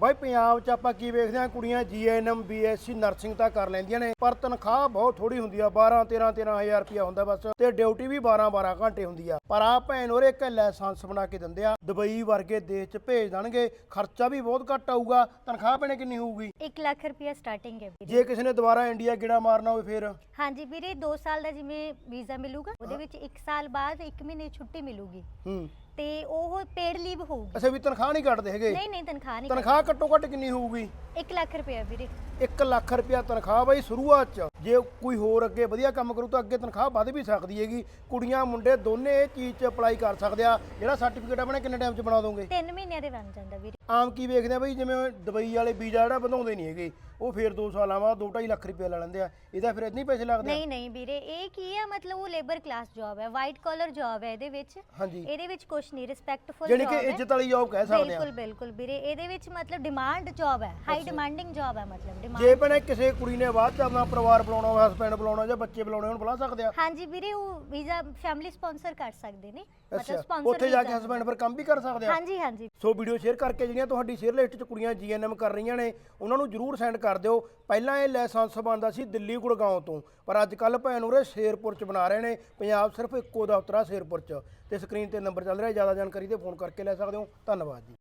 ਬਾਈ ਪੰਜਾਬ 'ਚ ਆਪਾਂ ਕੀ ਵੇਖਦੇ ਆ ਕੁੜੀਆਂ ਜੀਐਨਐਮ ਬੀਐਸਸੀ ਨਰਸਿੰਗ ਤਾਂ ਕਰ ਲੈਂਦੀਆਂ ਨੇ ਪਰ ਤਨਖਾਹ ਬਹੁਤ ਥੋੜੀ ਹੁੰਦੀ ਆ। 12 13 13000 ਰੁਪਇਆ ਹੁੰਦਾ ਬਸ ਤੇ ਡਿਊਟੀ ਵੀ 12 12 ਘੰਟੇ ਹੁੰਦੀ ਆ। ਪਰ ਆ ਭੈਣ ਹੋਰੇ ਇੱਕ ਲਾਇਸੈਂਸ ਬਣਾ ਕੇ ਦਿੰਦੇ ਆ। ਦੁਬਈ ਵਰਗੇ ਦੇਸ਼ 'ਚ ਭੇਜ ਦੇਣਗੇ ਖਰਚਾ ਵੀ ਬਹੁਤ ਘੱਟ ਆਊਗਾ। ਤਨਖਾਹ ਭੈਣੇ ਕਿੰਨੀ ਹੋਊਗੀ? 1 ਲੱਖ ਰੁਪਇਆ ਸਟਾਰਟਿੰਗ ਹੈ ਵੀਰੇ। ਜੇ ਕਿਸੇ ਨੇ ਦੁਬਾਰਾ ਇੰਡੀਆ ਗੇੜਾ ਮਾਰਨਾ ਹੋਵੇ ਫਿਰ? ਹਾਂਜੀ ਵੀਰੇ 2 ਸਾਲ ਦਾ ਜਿਵੇਂ ਵੀਜ਼ਾ ਮਿਲੂਗਾ ਉਹਦੇ ਵਿੱਚ 1 ਸਾਲ ਬਾਅਦ 1 ਮਹੀਨੇ ਛੁੱਟੀ ਮਿਲੂਗੀ। ਹੂੰ। ਤੇ ਉਹ ਪੇਡ ਲੀਵ ਹੋਊਗੀ। ਅੱਛਾ ਵੀ ਤਨਖਾਹ ਨਹੀਂ ਕੱਟਦੇ ਹੈਗੇ? ਨਹੀਂ ਨਹੀਂ ਤਨਖਾਹ ਨਹੀਂ ਤਨਖਾਹ ਘੱਟੋ ਘੱਟ ਕਿੰਨੀ ਹੋਊਗੀ? 1 ਲੱਖ ਰੁਪਇਆ ਵੀਰੇ। 1 ਲੱਖ ਰੁਪਇਆ ਤਨਖਾਹ ਬਾਈ ਸ਼ੁਰੂਆਤ ਚ। ਜੇ ਕੋਈ ਹੋਰ ਅੱਗੇ ਵਧੀਆ ਕੰਮ ਕਰੂ ਤਾਂ ਅੱਗੇ ਤਨਖਾਹ ਵੱਧ ਵੀ ਸਕਦੀ ਹੈਗੀ। ਕੁੜੀਆਂ ਮੁੰਡੇ ਦੋਨੇ ਇਹ ਚੀਜ਼ 'ਚ ਅਪਲਾਈ ਕਰ ਸਕਦੇ ਆ। ਜਿਹੜਾ ਸਰਟੀਫਿਕੇਟ ਆਪਣੇ ਕਿੰਨੇ ਟਾਈਮ 'ਚ ਬਣਾ ਦੋਗੇ? 3 ਮਹੀਨਿਆਂ ਦੇ ਬਣ ਜਾਂਦਾ ਵੀਰੇ। ਆਮ ਕੀ ਵੇਖਦੇ ਆ ਬਈ ਜਿਵੇਂ ਦੁਬਈ ਵਾਲੇ ਵੀਜ਼ਾ ਜਿਹੜਾ ਵਧਾਉਂਦੇ ਨਹੀਂ ਹੈਗੇ। ਉਹ ਫੇਰ 2 ਸਾਲਾਂ ਬਾਅਦ 2.5 ਲੱਖ ਰੁਪਇਆ ਲੈ ਲੈਂਦੇ ਆ। ਇਹਦਾ ਫਿਰ ਇਤਨੇ ਪੈਸੇ ਲੱਗਦੇ ਆ? ਨਹੀਂ ਨਹੀਂ ਵੀਰੇ ਇਹ ਕੀ ਹੈ ਮਤਲਬ ਉਹ ਲੇਬਰ ਕਲਾਸ ਜੌਬ ਹੈ ਵਾਈਟ ਕਾਲਰ ਜੌਬ ਹੈ ਇਹਦੇ ਵਿੱਚ। ਹਾਂਜੀ। ਇਹਦੇ ਵਿੱਚ ਕੁਝ ਨਹੀਂ ਰਿਸਪੈਕਟਫੁਲ ਜੌਬ ਕਿ ਇੱਜ਼ਤ ਵਾਲੀ ਜੌਬ ਕਹਿ ਸਕਦੇ ਆ। ਬਿਲਕੁਲ ਬਿਲਕੁਲ ਵੀਰੇ ਇਹਦੇ ਵਿੱਚ ਮਤਲਬ ਡਿਮਾਂਡ ਜੌਬ ਹੈ ਹਾਈ ਡਿਮਾਂਡਿੰਗ ਜੌਬ ਹੈ ਮਤਲਬ ਡਿਮਾਂਡ ਜੇ ਭੈਣੇ ਕਿਸੇ ਕੁੜੀ ਨੇ ਬਾਅਦ ਚ ਆਪਣਾ ਪਰਿਵਾਰ ਬੁਲਾਉਣਾ ਹੋਵੇ ਹਸਬੈਂਡ ਬੁਲਾਉਣਾ ਜਾਂ ਬੱਚੇ ਬੁਲਾਉਣੇ ਹੋਣ ਬੁਲਾ ਸਕਦੇ ਆ? ਹਾਂਜੀ ਵੀਰੇ ਉਹ ਵੀਜ਼ਾ ਫੈਮਿਲੀ ਸਪਾਂਸਰ ਕਰ ਸਕਦੇ ਨੇ ਮਤਲਬ ਸਪਾਂਸਰ ਉੱਥੇ ਜਾ ਕੇ ਹਸਬੈਂਡ ਫਿਰ ਕੰਮ ਵੀ ਕਰ ਸਕਦੇ ਆ? ਹਾਂਜੀ ਹਾਂਜੀ। ਸੋ ਵੀਡੀਓ ਸ਼ੇਅਰ ਕਰਕੇ ਜਿਹੜੀਆਂ ਤੁਹਾਡੀ ਸ਼ੇਅਰ ਲਿਸਟ 'ਚ ਕੁੜੀਆਂ ਜੀਐਨਐਮ ਕਰ ਰਹੀਆਂ ਨੇ ਉਹਨਾਂ ਨੂੰ ਜਰੂਰ ਸੈਂਡ ਕਰ ਦਿਓ। ਪਹਿਲਾਂ ਇਹ ਲਾਇਸੈਂਸ ਬਣਦਾ ਸੀ ਦਿੱਲੀ ਗੁੜਗਾਉਂ ਤੋਂ ਪਰ ਅੱਜ ਕੱਲ ਭੈਣ ਉਰੇ ਸ਼ੇਰਪੁਰ 'ਚ ਬਣਾ ਰਹੇ ਨੇ ਪੰਜਾਬ ਸਿਰਫ ਇੱਕੋ ਦਫ਼ਤਰ ਆ ਸ਼ੇਰਪੁਰ 'ਚ। ਤੇ ਸਕਰੀਨ ਤੇ ਨੰਬਰ ਚੱਲ ਰਿਹਾ ਜ਼ਿਆਦਾ ਜਾਣਕਾਰੀ ਤੇ ਫੋਨ ਕਰਕੇ ਲੈ ਸਕਦੇ ਹੋ। ਧੰਨਵਾਦ ਜੀ।